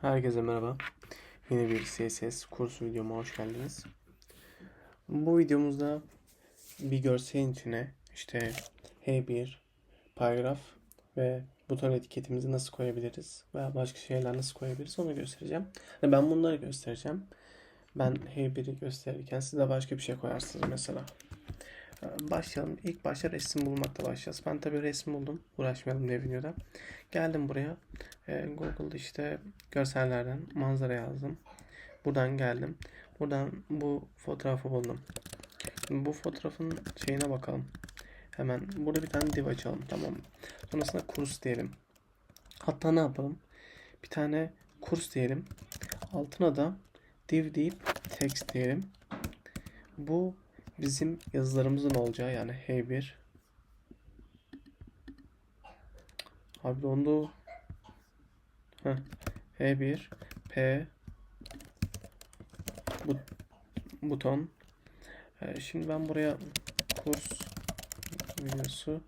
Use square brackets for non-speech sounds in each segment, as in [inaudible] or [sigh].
Herkese merhaba. Yeni bir CSS kurs videoma hoş geldiniz. Bu videomuzda bir görselin içine işte H1, paragraf ve buton etiketimizi nasıl koyabiliriz veya başka şeyler nasıl koyabiliriz onu göstereceğim. Ve Ben bunları göstereceğim. Ben H1'i gösterirken siz de başka bir şey koyarsınız mesela. Başlayalım. İlk başta resim bulmakla başlayacağız. Ben tabii resim buldum. Uğraşmayalım diye videoda. Geldim buraya. Ee, Google'da işte görsellerden manzara yazdım. Buradan geldim. Buradan bu fotoğrafı buldum. Şimdi bu fotoğrafın şeyine bakalım. Hemen burada bir tane div açalım. Tamam? Sonrasında kurs diyelim. Hatta ne yapalım? Bir tane kurs diyelim. Altına da div deyip text diyelim. Bu bizim yazılarımızın olacağı yani H1 Abi dondu. Heh. H1 P bu buton. Ee, şimdi ben buraya kurs videosu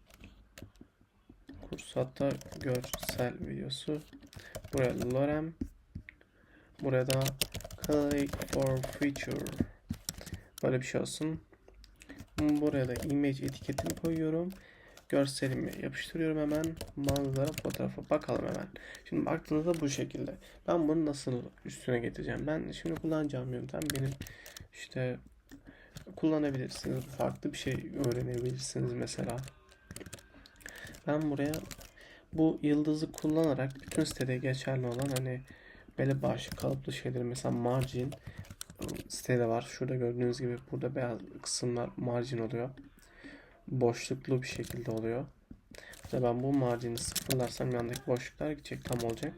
kurs hatta görsel videosu buraya lorem buraya da click for feature böyle bir şey olsun buraya da image etiketini koyuyorum. Görselimi yapıştırıyorum hemen. Manzara fotoğrafı. Bakalım hemen. Şimdi baktığınızda bu şekilde. Ben bunu nasıl üstüne getireceğim? Ben şimdi kullanacağım yöntem. Benim işte kullanabilirsiniz. Farklı bir şey öğrenebilirsiniz mesela. Ben buraya bu yıldızı kullanarak bütün sitede geçerli olan hani belli başlı kalıplı şeyleri mesela margin sitede var. Şurada gördüğünüz gibi burada beyaz kısımlar margin oluyor. Boşluklu bir şekilde oluyor. İşte ben bu margini sıfırlarsam yandaki boşluklar gidecek tam olacak.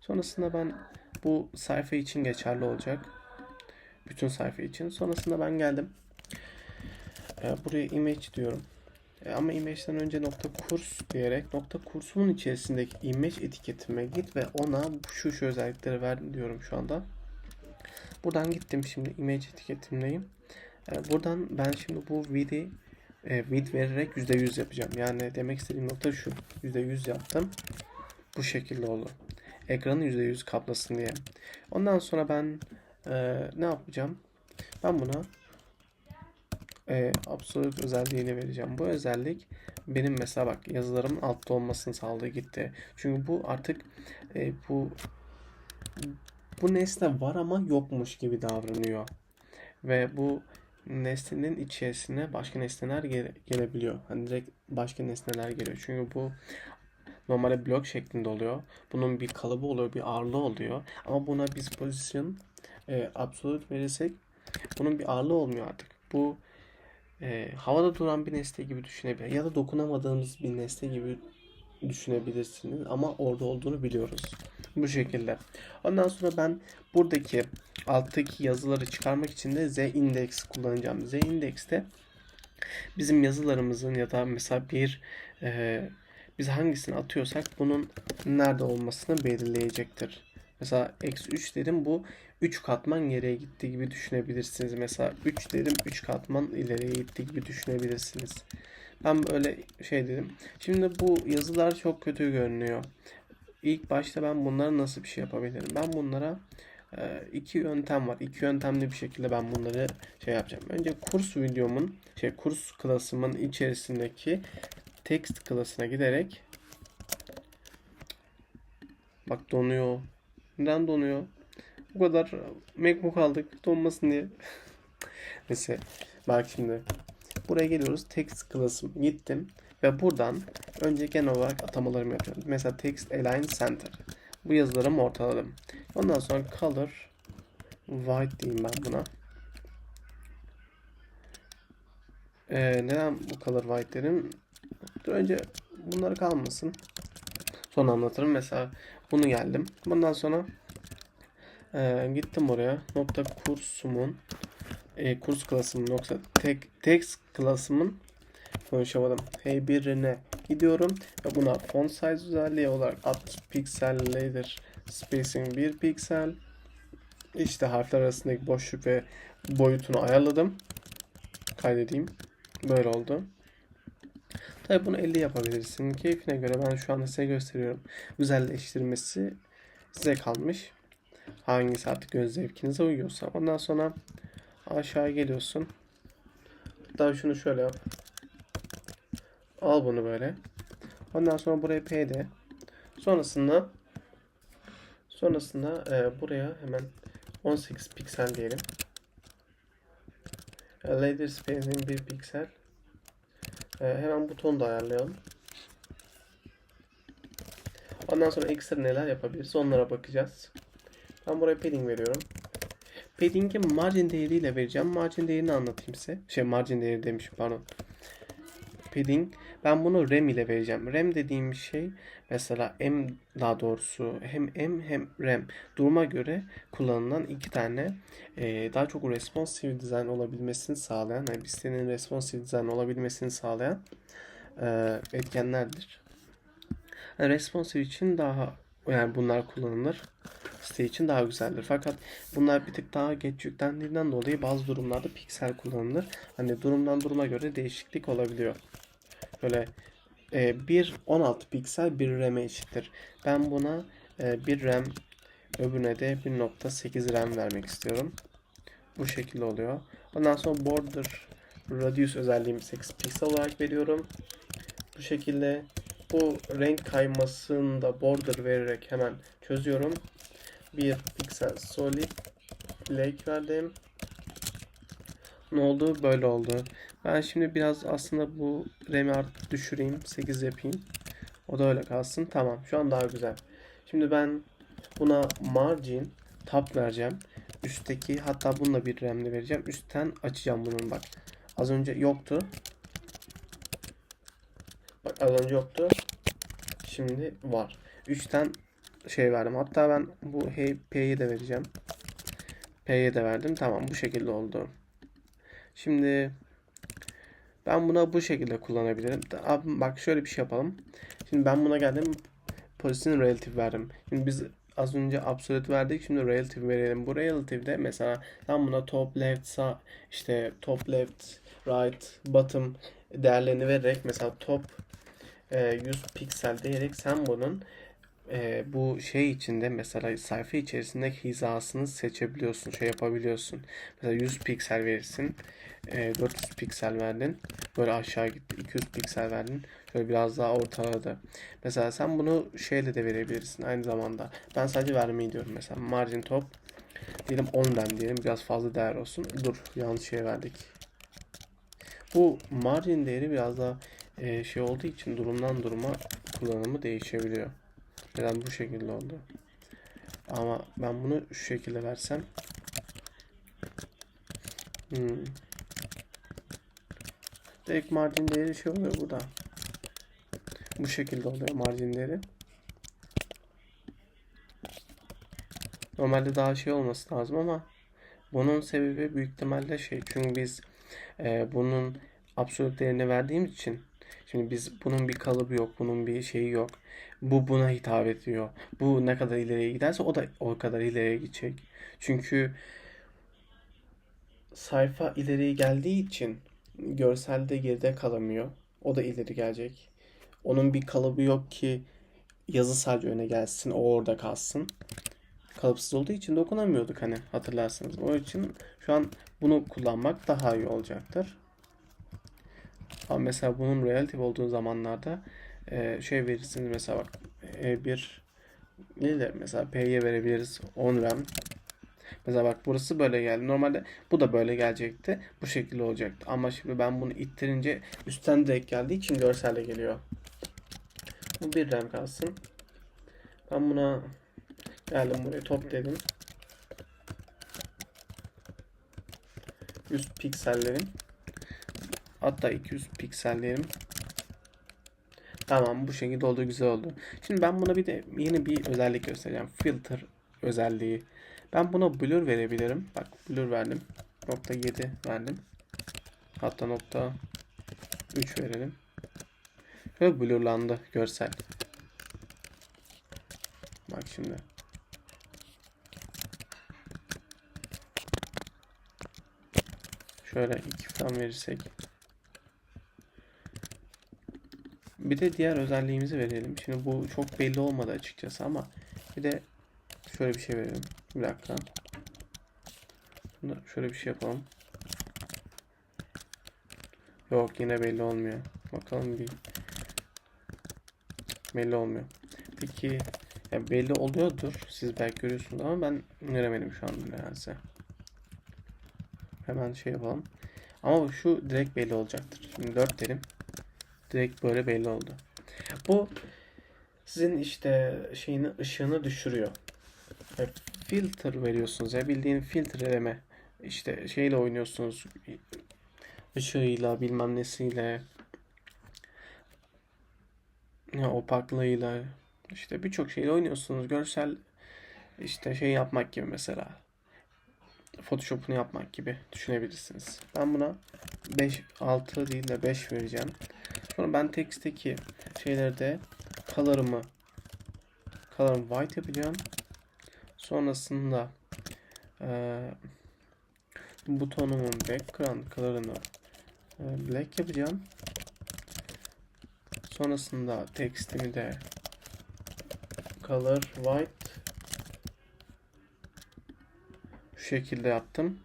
Sonrasında ben bu sayfa için geçerli olacak. Bütün sayfa için. Sonrasında ben geldim. Ee, buraya image diyorum. E, ama image'den önce nokta kurs diyerek nokta kursumun içerisindeki image etiketime git ve ona şu şu özellikleri ver diyorum şu anda. Buradan gittim şimdi image etiketimleyim. E, buradan ben şimdi bu wid'i e, width vererek %100 yapacağım. Yani demek istediğim nokta şu. %100 yaptım. Bu şekilde oldu. Ekranı %100 kaplasın diye. Ondan sonra ben e, ne yapacağım? Ben buna e, absolut özelliğini vereceğim. Bu özellik benim mesela bak yazılarımın altta olmasını sağladı gitti. Çünkü bu artık e, bu bu nesne var ama yokmuş gibi davranıyor. Ve bu nesnenin içerisine başka nesneler gele- gelebiliyor. Hani direkt başka nesneler geliyor. Çünkü bu normalde blok şeklinde oluyor. Bunun bir kalıbı oluyor, bir ağırlığı oluyor. Ama buna biz pozisyon e, absolut verirsek bunun bir ağırlığı olmuyor artık. Bu e, havada duran bir nesne gibi düşünebilir ya da dokunamadığımız bir nesne gibi düşünebilirsiniz ama orada olduğunu biliyoruz. Bu şekilde. Ondan sonra ben buradaki alttaki yazıları çıkarmak için de z index kullanacağım. Z index'te bizim yazılarımızın ya da mesela bir e, biz hangisini atıyorsak bunun nerede olmasını belirleyecektir. Mesela x3 dedim bu 3 katman geriye gitti gibi düşünebilirsiniz. Mesela 3 dedim 3 katman ileriye gitti gibi düşünebilirsiniz. Ben böyle şey dedim. Şimdi bu yazılar çok kötü görünüyor. İlk başta ben bunlara nasıl bir şey yapabilirim? Ben bunlara e, iki yöntem var. İki yöntemli bir şekilde ben bunları şey yapacağım. Önce kurs videomun, şey kurs klasımın içerisindeki text klasına giderek bak donuyor. Neden donuyor? Bu kadar MacBook aldık donmasın diye. [laughs] Neyse bak şimdi buraya geliyoruz. Text klasım gittim ve buradan önce genel olarak atamalarımı yapıyorum. Mesela text align center. Bu yazılarımı ortaladım. Ondan sonra color white diyeyim ben buna. Ee, neden bu color white dedim? Dur önce bunları kalmasın. Sonra anlatırım. Mesela bunu geldim. Bundan sonra e, gittim oraya. Nokta kursumun e, kurs klasımın nokta tek, text klasımın konuşamadım. H1'ine gidiyorum ve buna font size özelliği olarak 60 piksellidir. Spacing 1 piksel. İşte harfler arasındaki boşluk ve boyutunu ayarladım. Kaydedeyim. Böyle oldu. Tabi bunu 50 yapabilirsin. Keyfine göre ben şu anda size gösteriyorum. Güzelleştirmesi size kalmış. Hangisi artık göz zevkinize uyuyorsa. Ondan sonra aşağı geliyorsun. Hatta şunu şöyle yap. Al bunu böyle. Ondan sonra buraya P de. Sonrasında sonrasında e, buraya hemen 18 piksel diyelim. E, Layer spacing 1 piksel. E, hemen butonu da ayarlayalım. Ondan sonra ekstra neler yapabiliriz onlara bakacağız. Ben buraya padding veriyorum. Padding'i margin değeriyle vereceğim. Margin değerini anlatayım size. Şey margin değeri demişim pardon. Padding. Ben bunu rem ile vereceğim. Rem dediğim şey mesela M daha doğrusu hem M hem rem duruma göre kullanılan iki tane e, daha çok responsive design olabilmesini sağlayan yani bir sitenin responsive design olabilmesini sağlayan e, etkenlerdir. Yani responsive için daha yani bunlar kullanılır. Site için daha güzeldir. Fakat bunlar bir tık daha geç yüklendiğinden dolayı bazı durumlarda piksel kullanılır. Hani durumdan duruma göre değişiklik olabiliyor. Böyle e, bir 16 piksel bir RAM'e eşittir. Ben buna e, bir RAM öbürüne de 1.8 RAM vermek istiyorum. Bu şekilde oluyor. Ondan sonra border radius özelliğimi 8 piksel olarak veriyorum. Bu şekilde bu renk kaymasını da border vererek hemen çözüyorum. Bir piksel solid black verdim. Ne oldu? Böyle oldu. Ben şimdi biraz aslında bu RAM'i artık düşüreyim. 8 yapayım. O da öyle kalsın. Tamam. Şu an daha güzel. Şimdi ben buna margin tab vereceğim. Üstteki hatta bununla bir RAM'le vereceğim. Üstten açacağım bunun bak. Az önce yoktu. Bak az önce yoktu. Şimdi var. 3'ten şey verdim. Hatta ben bu hey, P'yi de vereceğim. P'ye de verdim. Tamam bu şekilde oldu. Şimdi ben buna bu şekilde kullanabilirim. Abi bak şöyle bir şey yapalım. Şimdi ben buna geldim. Position relative verdim. Şimdi biz az önce absolute verdik. Şimdi relative verelim. Bu relative'de mesela ben buna top left sağ işte top left right bottom değerlerini vererek mesela top e, 100 piksel diyerek sen bunun e, bu şey içinde mesela sayfa içerisindeki hizasını seçebiliyorsun. Şey yapabiliyorsun. Mesela 100 piksel verirsin. E, 400 piksel verdin. Böyle aşağı gitti. 200 piksel verdin. Şöyle biraz daha ortaladı. Mesela sen bunu şeyle de verebilirsin aynı zamanda. Ben sadece vermeyi diyorum mesela. Margin top. Diyelim 10 RAM diyelim. Biraz fazla değer olsun. Dur yanlış şey verdik. Bu margin değeri biraz daha e, şey olduğu için durumdan duruma kullanımı değişebiliyor. Neden bu şekilde oldu? Ama ben bunu şu şekilde versem hmm. Direkt margin değeri şey oluyor burada. Bu şekilde oluyor margin değeri. Normalde daha şey olması lazım ama bunun sebebi büyük ihtimalle şey çünkü biz e, bunun absolut değerini verdiğimiz için şimdi biz bunun bir kalıbı yok bunun bir şeyi yok bu buna hitap ediyor bu ne kadar ileriye giderse o da o kadar ileriye gidecek çünkü sayfa ileriye geldiği için görselde geride kalamıyor o da ileri gelecek onun bir kalıbı yok ki yazı sadece öne gelsin o orada kalsın kalıpsız olduğu için dokunamıyorduk hani hatırlarsanız. O için şu an bunu kullanmak daha iyi olacaktır. Ama mesela bunun relatif olduğu zamanlarda e, şey verirsiniz mesela bak e, bir ne de mesela P'ye verebiliriz 10 RAM. Mesela bak burası böyle geldi. Normalde bu da böyle gelecekti. Bu şekilde olacaktı. Ama şimdi ben bunu ittirince üstten direkt geldiği için görselde geliyor. Bu bir RAM kalsın. Ben buna Geldim buraya top dedim. 100 piksellerim. Hatta 200 piksellerim. Tamam bu şekilde oldu güzel oldu. Şimdi ben buna bir de yeni bir özellik göstereceğim. Filter özelliği. Ben buna blur verebilirim. Bak blur verdim. Nokta 7 verdim. Hatta nokta 3 verelim. Ve blurlandı görsel. Bak şimdi. Şöyle iki falan verirsek. Bir de diğer özelliğimizi verelim. Şimdi bu çok belli olmadı açıkçası ama bir de Şöyle bir şey verelim. Bir dakika. Şöyle bir şey yapalım. Yok yine belli olmuyor. Bakalım bir. Belli olmuyor. Peki ya belli oluyordur. Siz belki görüyorsunuz ama ben göremedim şu anda nedense. Hemen şey yapalım. Ama şu direkt belli olacaktır. Şimdi 4 derim. Direkt böyle belli oldu. Bu sizin işte şeyini ışığını düşürüyor. E, filter veriyorsunuz ya bildiğin filtreleme. İşte şeyle oynuyorsunuz. Işığıyla bilmem nesiyle. Ya opaklığıyla. işte birçok şeyle oynuyorsunuz. Görsel işte şey yapmak gibi mesela. Photoshop'unu yapmak gibi düşünebilirsiniz. Ben buna 5, 6 değil de 5 vereceğim. Sonra ben text'teki şeyleri de color'ımı color'ımı white yapacağım. Sonrasında eee butonumun background color'ını e, black yapacağım. Sonrasında text'imi de color white şu şekilde yaptım.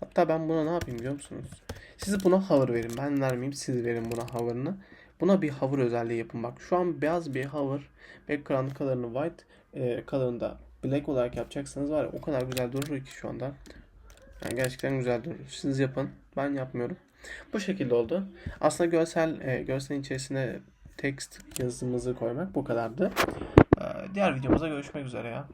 Hatta ben buna ne yapayım biliyor musunuz? Siz buna hover verin. Ben vermeyeyim. Siz verin buna hover'ını. Buna bir hover özelliği yapın. Bak şu an beyaz bir hover. Background color'ını white. E, color'ını black olarak yapacaksanız var ya o kadar güzel durur ki şu anda. Yani gerçekten güzel durur. Siz yapın. Ben yapmıyorum. Bu şekilde oldu. Aslında görsel e, görselin içerisine text yazımızı koymak bu kadardı. E, diğer videomuzda görüşmek üzere ya.